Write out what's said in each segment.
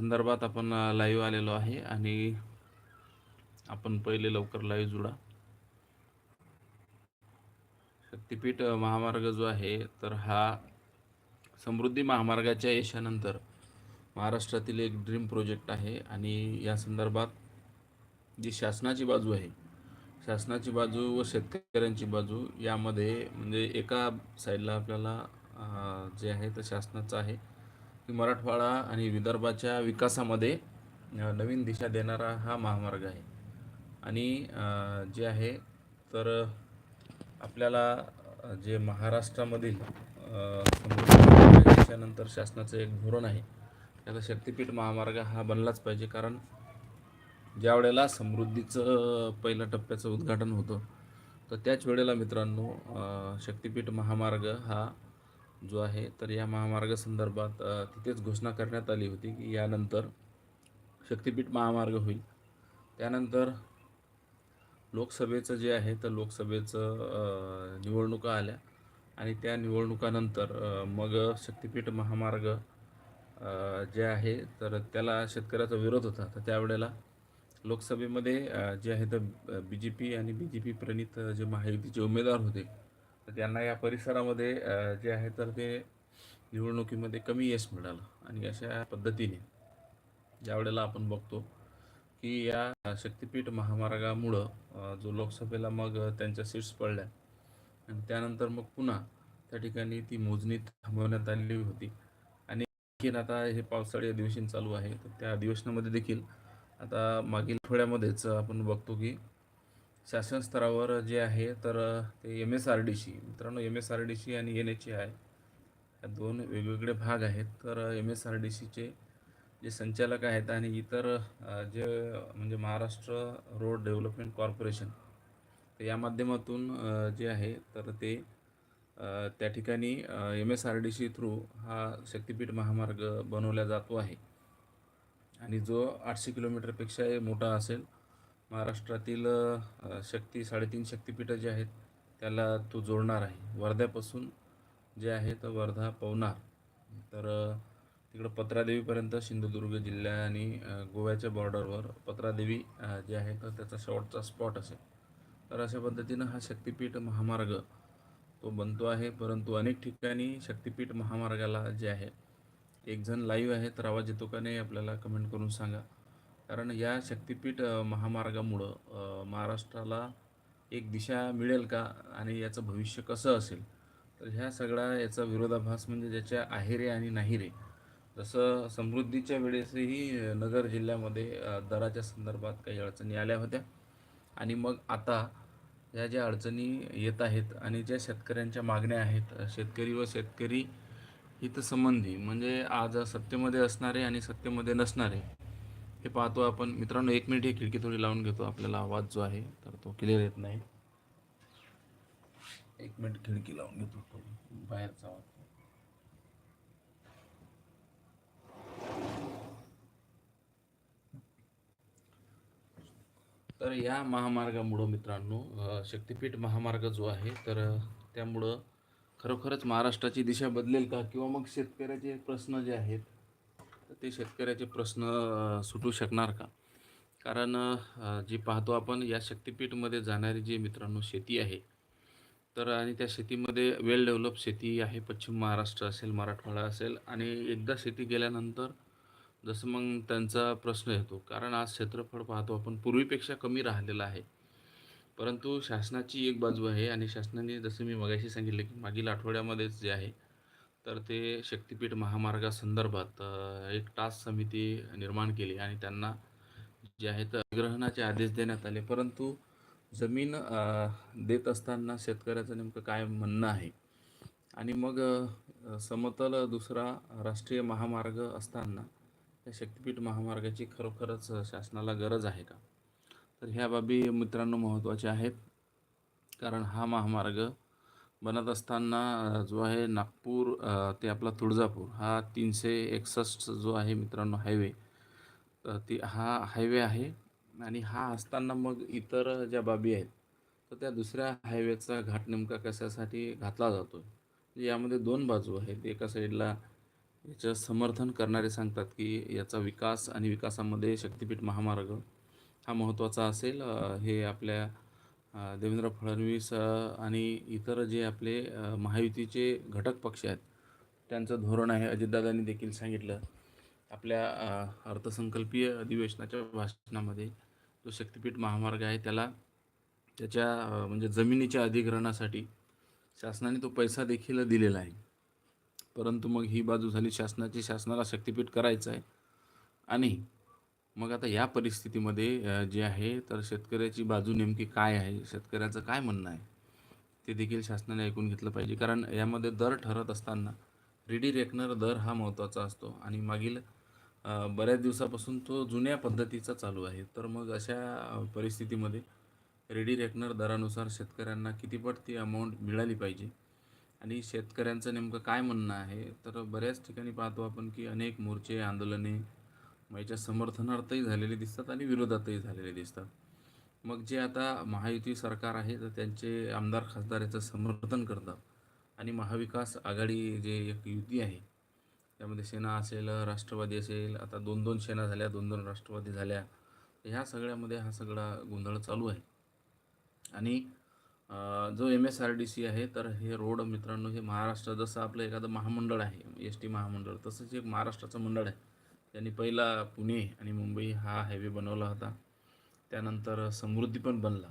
संदर्भात आपण लाईव्ह आलेलो आहे आणि आपण पहिले लवकर लाईव्ह जुडा. शक्तिपीठ महामार्ग जो आहे तर हा समृद्धी महामार्गाच्या यशानंतर महाराष्ट्रातील एक ड्रीम प्रोजेक्ट आहे आणि या संदर्भात जी शासनाची बाजू आहे शासनाची बाजू व शेतकऱ्यांची बाजू यामध्ये म्हणजे एका साईडला आपल्याला जे आहे तर शासनाचं आहे. की मराठवाडा आणि विदर्भाच्या विकासामध्ये नवीन दिशा देणारा हा महामार्ग आहे. आणि जे आहे तर आपल्याला जे महाराष्ट्रामधील त्याच्यानंतर शासनाचं एक धोरण आहे त्याचा शक्तिपीठ महामार्ग हा बनलाच पाहिजे. कारण ज्या वेळेला समृद्धीचं पहिल्या टप्प्याचं उद्घाटन होतं तर त्याच वेळेला मित्रांनो शक्तिपीठ महामार्ग हा जो आहे तर या महामार्गासंदर्भात तिथेच घोषणा करण्यात आली होती की यानंतर शक्तिपीठ महामार्ग होईल. त्यानंतर लोकसभेचं जे आहे तर लोकसभेचं निवडणुका आल्या आणि त्या निवडणुकानंतर मग शक्तिपीठ महामार्ग जे आहे तर त्याला शेतकऱ्याचा विरोध होता. तर त्यावेळेला लोकसभेमध्ये जे आहे तर बी जे पी आणि बी जे पी प्रणित जे महायुतीचे उमेदवार होते ज्यांना त्यांना या परिसरामध्ये जे आहे तर ते निवडणुकीमध्ये कमी यश मिळालं. आणि अशा पद्धतीने ज्यावेळेला आपण बघतो की या शक्तिपीठ महामार्गामुळं जो लोकसभेला मग त्यांच्या सीट्स पडल्या आणि त्यानंतर मग पुन्हा त्या ठिकाणी ती मोजणी थांबवण्यात आलेली होती. आणि आणखीन आता हे पावसाळी अधिवेशन चालू आहे. तर त्या अधिवेशनामध्ये देखील आता मागील आठवड्यामध्येच आपण बघतो की शासन स्तरावर जे आहे तर ते M S R D C मित्रांनो M S R D C आणि एन एच ए आय या दोन वेगवेगळे भाग आहेत. तर एम एस आर डी सीचे जे संचालक आहेत आणि इतर जे म्हणजे महाराष्ट्र रोड डेव्हलपमेंट कॉर्पोरेशन तर या माध्यमातून जे आहे तर ते त्या ठिकाणी M S R D C through हा शक्तिपीठ महामार्ग बनवला जातो आहे. आणि जो आठशे किलोमीटरपेक्षाही मोठा असेल महाराष्ट्रातील शक्ती साडेतीन शक्तिपीठं जे आहेत त्याला तो जोडणार आहे. वर्ध्यापासून जे आहे तर वर्धा पवनार. तर तिकडं पत्रादेवीपर्यंत सिंधुदुर्ग जिल्हा आणि गोव्याच्या बॉर्डरवर पत्रादेवी जे आहे तर त्याचा शेवटचा स्पॉट असेल. तर अशा पद्धतीनं हा शक्तिपीठ महामार्ग तो बनतो आहे. परंतु अनेक ठिकाणी शक्तिपीठ महामार्गाला जे आहे एक जण लाईव्ह आहे तर आवाज येतो का नाही आपल्याला कमेंट करून सांगा. कारण या शक्तिपीठ महामार्गामुळं महाराष्ट्राला एक दिशा मिळेल का आणि याचं भविष्य कसं असेल? तर ह्या सगळा याचा विरोधाभास म्हणजे ज्याच्या आहेरे आणि नाहीरे जसं समृद्धीच्या वेळेसही नगर जिल्ह्यामध्ये दराच्या संदर्भात काही अडचणी आल्या होत्या. आणि मग आता या ज्या अडचणी येत आहेत आणि ज्या शेतकऱ्यांच्या मागण्या आहेत शेतकरी व शेतकरी हितसंबंधी म्हणजे आज सत्तेमध्ये असणारे आणि सत्तेमध्ये नसणारे हे पाहतो आपण. मित्रांनो एक मिनिट ही खिडकी थोडी लावून घेतो. आपल्याला आवाज जो आहे तर तो क्लिअर येत नाही. एक मिनिट खिडकी लावून घेतो. थोडी बाहेरचा आवाज. तर या महामार्गामुळं मित्रांनो शक्तिपीठ महामार्ग जो आहे तर त्यामुळं खरोखरच महाराष्ट्राची दिशा बदलेल का? किंवा मग शेतकऱ्याचे प्रश्न जे आहेत तर ते शेतकऱ्याचे प्रश्न सुटू शकणार का? कारण जी पाहतो आपण या शक्तिपीठमध्ये जाणारी जी मित्रांनो शेती आहे तर आणि त्या शेतीमध्ये वेल डेव्हलप शेती आहे पश्चिम महाराष्ट्र असेल मराठवाडा असेल आणि एकदा शेती गेल्यानंतर जसं मग त्यांचा प्रश्न येतो कारण आज क्षेत्रफळ पाहतो आपण पूर्वीपेक्षा कमी राहिलेलं आहे. परंतु शासनाची एक बाजू आहे आणि शासनाने जसं मी मगाशी सांगितलं की मागील आठवड्यामध्येच जे आहे तर ते शक्तिपीठ महामार्गासंदर्भात एक टास्क समिती निर्माण केली आणि त्यांना जे आहे तर अधिग्रहणाचे आदेश देण्यात आले. परंतु जमीन देत असताना शेतकऱ्याचं नेमकं काय म्हणणं आहे? आणि मग समतल दुसरा राष्ट्रीय महामार्ग असताना त्या शक्तिपीठ महामार्गाची खरोखरच शासनाला गरज आहे का? तर ह्या बाबी मित्रांनो महत्त्वाच्या आहेत. कारण हा महामार्ग बनत असताना जो आहे नागपूर ते आपला तुळजापूर हा तीनशे एकसष्ट जो आहे मित्रांनो हायवे तर ती हा हायवे आहे आणि हा असताना मग इतर ज्या बाबी आहेत तर त्या दुसऱ्या हायवेचा घाट नेमका कशासाठी घातला जातो म्हणजे यामध्ये दोन बाजू आहेत. एका साईडला याचं समर्थन करणारे सांगतात की याचा विकास आणि विकासामध्ये शक्तिपीठ महामार्ग हा महत्त्वाचा असेल. हे आपल्या देवेंद्र फडणवीस आणि इतर जे आपले महायुतीचे घटक पक्ष आहेत त्यांचं धोरण आहे. अजितदादांनी देखील सांगितलं आपल्या अर्थसंकल्पीय अधिवेशनाच्या भाषणामध्ये. जो शक्तिपीठ महामार्ग आहे त्याला त्याच्या म्हणजे जमिनीच्या अधिग्रहणासाठी शासनाने तो पैसा देखील दिलेला आहे. परंतु मग ही बाजू झाली शासनाची. शासनाला शक्तिपीठ करायचं आहे. आणि मग आता या परिस्थितीमध्ये अ, जे आहे तर शेतकऱ्याची बाजू नेमकी काय आहे? शेतकऱ्याचं काय म्हणणं आहे? ते देखील शासनाने ऐकून घेतलं पाहिजे. कारण यामध्ये दर ठरत असताना रेडी रेकनर दर हा महत्त्वाचा असतो. आणि मागील अ, बऱ्याच दिवसापासून तो जुन्या पद्धतीचा चालू आहे. तर मग अशा परिस्थितीमध्ये रेडी रेकनर दरानुसार शेतकऱ्यांना कितीपट ती अमाऊंट मिळाली पाहिजे? आणि शेतकऱ्यांचं नेमकं काय म्हणणं आहे? तर बऱ्याच ठिकाणी पाहतो आपण की अनेक मोर्चे आंदोलने मग याच्या समर्थनार्थही झालेले दिसतात आणि विरोधातही झालेले दिसतात. मग जे आता महायुती सरकार आहे तर त्यांचे आमदार खासदार याचं समर्थन करतात. आणि महाविकास आघाडी जे एक युती आहे त्यामध्ये सेना असेल राष्ट्रवादी असेल आता दोन दोन सेना झाल्या दोन दोन राष्ट्रवादी झाल्या ह्या सगळ्यामध्ये हा सगळा गोंधळ चालू आहे. आणि जो M S R D C आहे तर हे रोड मित्रांनो हे महाराष्ट्र जसं आपलं एखादं महामंडळ आहे एस टी महामंडळ तसंच एक महाराष्ट्राचं मंडळ आहे. त्यांनी पहिला पुणे आणि मुंबई हा हायवे बनवला होता. त्यानंतर समृद्धी पण बनला.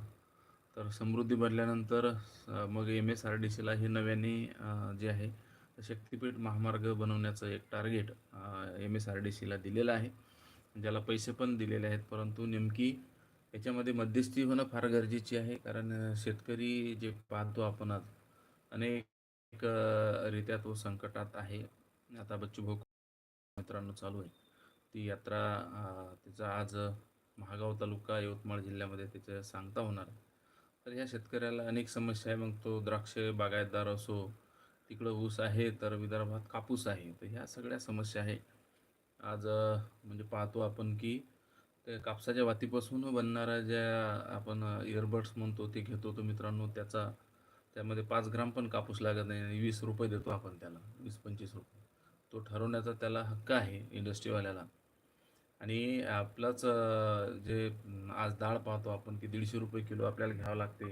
तर समृद्धी बनल्यानंतर मग एम एस आर डी सीला हे नव्याने जे आहे शक्तिपीठ महामार्ग बनवण्याचं एक target M S R D सीला दिलेलं आहे. ज्याला पैसे पण दिलेले आहेत परंतु नेमकी याच्यामध्ये मध्यस्थी होणं फार गरजेची आहे. कारण शेतकरी जे पाहतो आपण आज अनेक रित्या तो संकटात आहे. आता बच्चूभाऊ मित्रांनो चालू आहे. ती यात्रा तिचा आज महागाव तालुका यवतमाळ जिल्ह्यामध्ये त्याचं सांगता होणार. आहे तर या शेतकऱ्याला अनेक समस्या आहे. मग तो द्राक्ष बागायतदार असो तिकडं ऊस आहे तर विदर्भात कापूस आहे. तर ह्या सगळ्या समस्या आहे. आज म्हणजे पाहतो आपण की ते कापसाच्या वातीपासून बनणारा ज्या आपण इयरबड्स म्हणतो ते घेतो तो मित्रांनो. त्याचा त्यामध्ये पाच ग्राम पण कापूस लागत नाही आणि वीस रुपये देतो आपण त्याला वीस पंचवीस रुपये. तो ठरवण्याचा त्याला हक्क आहे इंडस्ट्रीवाल्याला आणि आपलाच जे आज डाळ पाहतो आपण की दीडशे रुपये किलो आपल्याला घ्यावं लागते.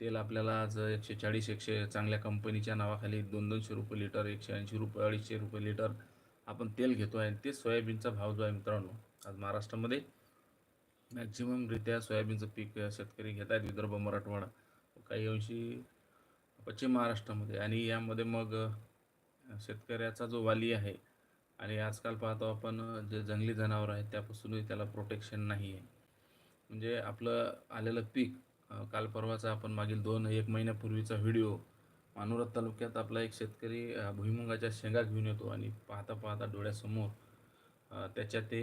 तेल आपल्याला आज एकशे चाळीस एकशे चांगल्या कंपनीच्या नावाखाली दोन दोनशे रुपये लिटर एकशे ऐंशी रुपये अडीचशे रुपये लिटर आपण तेल घेतो आहे आणि ते सोयाबीनचा भाव जो आहे मित्रांनो आज महाराष्ट्रामध्ये मॅक्झिममरित्या सोयाबीनचं पीक शेतकरी घेत आहेत विदर्भ मराठवाडा काही अंशी पश्चिम महाराष्ट्रामध्ये. आणि यामध्ये मग शेतकऱ्याचा जो वाली आहे आणि आजकाल पाहतो आपण जे जंगली जनावर आहेत त्यापासूनही त्याला प्रोटेक्शन नाही आहे म्हणजे आपलं आलेलं पीक काल परवाचा आपण मागील दोन एक महिन्यापूर्वीचा व्हिडिओ मानोरत तालुक्यात आपला एक शेतकरी भुईमुगाच्या शेंगा घेऊन येतो आणि पाहता पाहता डोळ्यासमोर त्याच्या ते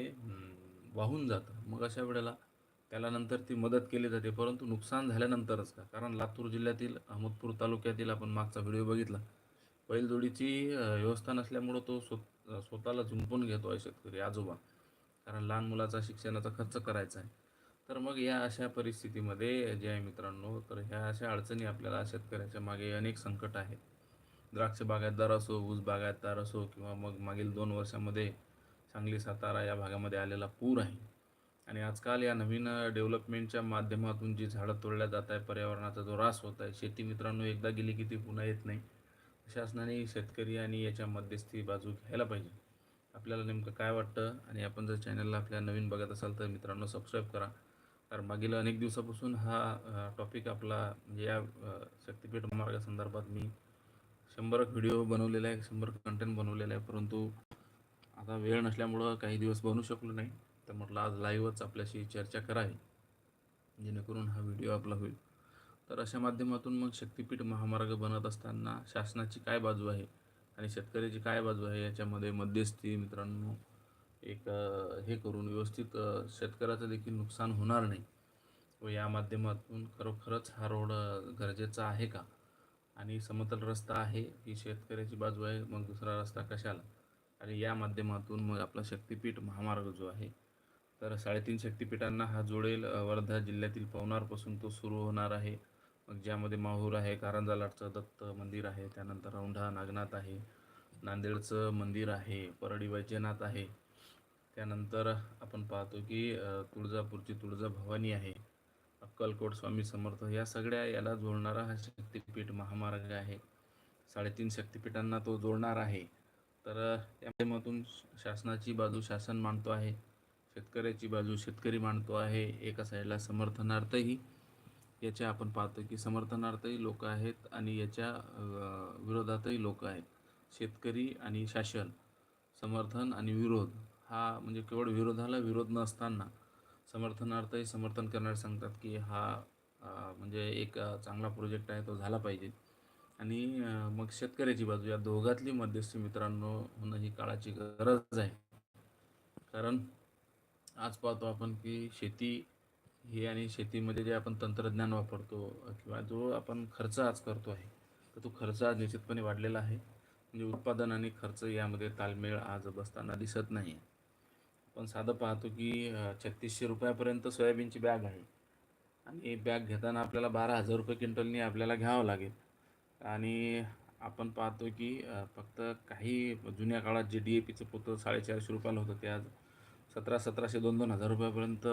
वाहून जातं. मग अशा वेळेला त्याला नंतर ती मदत केली जाते. परंतु नुकसान झाल्यानंतरच का? कारण लातूर जिल्ह्यातील अहमदपूर तालुक्यातील आपण मागचा व्हिडिओ बघितला. बैलजोडीची जोडीची व्यवस्था नसल्यामुळं तो स्व स्वतःला झुंपून घेतो आहे शेतकरी आजोबा. कारण लहान मुलाचा शिक्षणाचा खर्च करायचा आहे. तर मग या अशा परिस्थितीमध्ये जे आहे मित्रांनो तर ह्या अशा अडचणी आपल्याला शेतकऱ्याच्या मागे अनेक संकट आहेत. द्राक्ष बागायतदार असो ऊस बागायतदार असो किंवा मग मागील दोन वर्षामध्ये सांगली सातारा या भागामध्ये आलेला पूर आहे. आणि आजकाल या नवीन डेव्हलपमेंटच्या माध्यमातून जी झाडं तोडल्या जात आहे पर्यावरणाचा जो ऱ्हास होत आहे शेती मित्रांनो एकदा गेली की ती पुन्हा येत नाही. शासनाने शेतकरी आणि याच्या मध्यस्थी बाजू घ्यायला पाहिजे. आपल्याला नेमकं काय वाटतं? आणि आपण जर चॅनलला आपल्या नवीन बघत असाल तर मित्रांनो सबस्क्राईब करा. कारण मागील अनेक दिवसापासून हा टॉपिक आपला म्हणजे या शक्तीपीठ मार्गासंदर्भात मी शंभर व्हिडिओ बनवलेला आहे शंभर कंटेंट बनवलेला आहे. परंतु आता वेळ नसल्यामुळं काही दिवस बनवू शकलो नाही. तर म्हटलं आज लाईव्हच आपल्याशी चर्चा करावी. जेणेकरून हा व्हिडिओ आपला होईल. तर अशा माध्यमातून मग शक्तिपीठ महामार्ग बनत असताना शासनाची काय बाजू आहे आणि शेतकऱ्याची काय बाजू आहे याच्यामध्ये मध्यस्थी मित्रांनो एक हे करून व्यवस्थित शेतकऱ्याचं देखील नुकसान होणार नाही. व या माध्यमातून खरोखरच हा रोड गरजेचा आहे का? आणि समतल रस्ता आहे ही शेतकऱ्याची बाजू आहे मग दुसरा रस्ता कशाला? आणि या माध्यमातून मग आपला शक्तिपीठ महामार्ग जो आहे तर साडेतीन शक्तिपीठांना हा जोडेल. वर्धा जिल्ह्यातील पवनारपासून तो सुरू होणार आहे. मग ज्यामध्ये माहूर आहे कारंजा लाटचं दत्त मंदिर आहे त्यानंतर औंढा नागनाथ आहे नांदेडचं मंदिर आहे परळी वैजनाथ आहे. त्यानंतर आपण पाहतो की तुळजापूरची तुळजाभवानी आहे अक्कलकोट स्वामी समर्थ. या सगळ्या याला जोडणारा हा शक्तिपीठ महामार्ग आहे. साडेतीन शक्तिपीठांना तो जोडणार आहे. तर या माध्यमातून शासनाची बाजू शासन मांडतो आहे शेतकऱ्याची बाजू शेतकरी मांडतो आहे. एका साईडला समर्थनार्थही याच्या आपण पाहतो की समर्थनार्थही लोक आहेत आणि याच्या विरोधातही लोक आहेत. शेतकरी आणि शासन समर्थन आणि विरोध हा म्हणजे केवळ विरोधाला विरोध नसताना समर्थनार्थही समर्थन करणारे सांगतात की हा म्हणजे एक चांगला प्रोजेक्ट आहे तो झाला पाहिजे. आणि मग शेतकऱ्याची बाजू या दोघातली मध्यस्थी मित्रांनो होणं ही काळाची गरज आहे. कारण आज पाहतो आपण की शेती हे आणि शेतीमध्ये जे आपण तंत्रज्ञान वापरतो किंवा जो आपण खर्च आज करतो आहे तर तो खर्च आज निश्चितपणे वाढलेला आहे. म्हणजे उत्पादन आणि खर्च यामध्ये ताळमेळ आज बसताना दिसत नाही. आपण साधं पाहतो की छत्तीसशे रुपयापर्यंत सोयाबीनची बॅग आहे. आणि बॅग घेताना आपल्याला बारा हजार रुपये क्विंटलनी आपल्याला घ्यावं लागेल. आणि आपण पाहतो की फक्त काही जुन्या काळात जे डी ए पीचं पोतं साडेचारशे रुपयाला होतं ते आज सतरा सतराशे दोन दोन हजार रुपयापर्यंत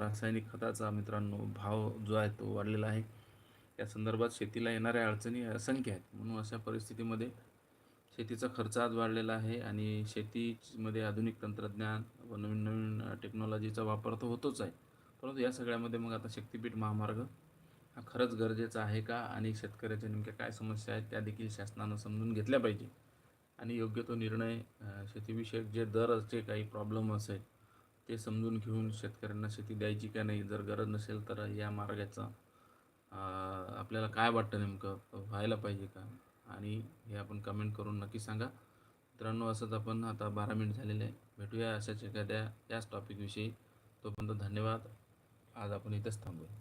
रासायनिक खताचा मित्रांनो भाव जो आहे तो वाढलेला आहे. या संदर्भात शेतीला येणाऱ्या अडचणी असंख्य आहेत. म्हणून अशा परिस्थितीमध्ये शेतीचा खर्च आज वाढलेला आहे आणि शेतीमध्ये आधुनिक तंत्रज्ञान व नवीन नवीन टेक्नॉलॉजीचा वापर तर होतोच आहे. परंतु या सगळ्यामध्ये मग आता शक्तीपीठ महामार्ग हा खरंच गरजेचा आहे का? आणि शेतकऱ्याच्या नेमक्या काय समस्या आहेत? त्या देखील शासनानं समजून घेतल्या पाहिजे. आणि योग्य तो निर्णय शेतीविषयक जे दरचे काही प्रॉब्लेम असेल ते समजून घेऊन शेतकऱ्यांना शेती द्यायची का नाही जर गरज नसेल तर या मार्गाचा आपल्याला काय वाटतं नेमकं? व्हायला पाहिजे का? आणि हे आपण कमेंट करून नक्की सांगा. मित्रांनो असंच आपण आता बारा मिनिट झालेले आहे. भेटूया अशाच एखाद्या याच टॉपिकविषयी तोपर्यंत धन्यवाद. आज आपण इथंच थांबूया.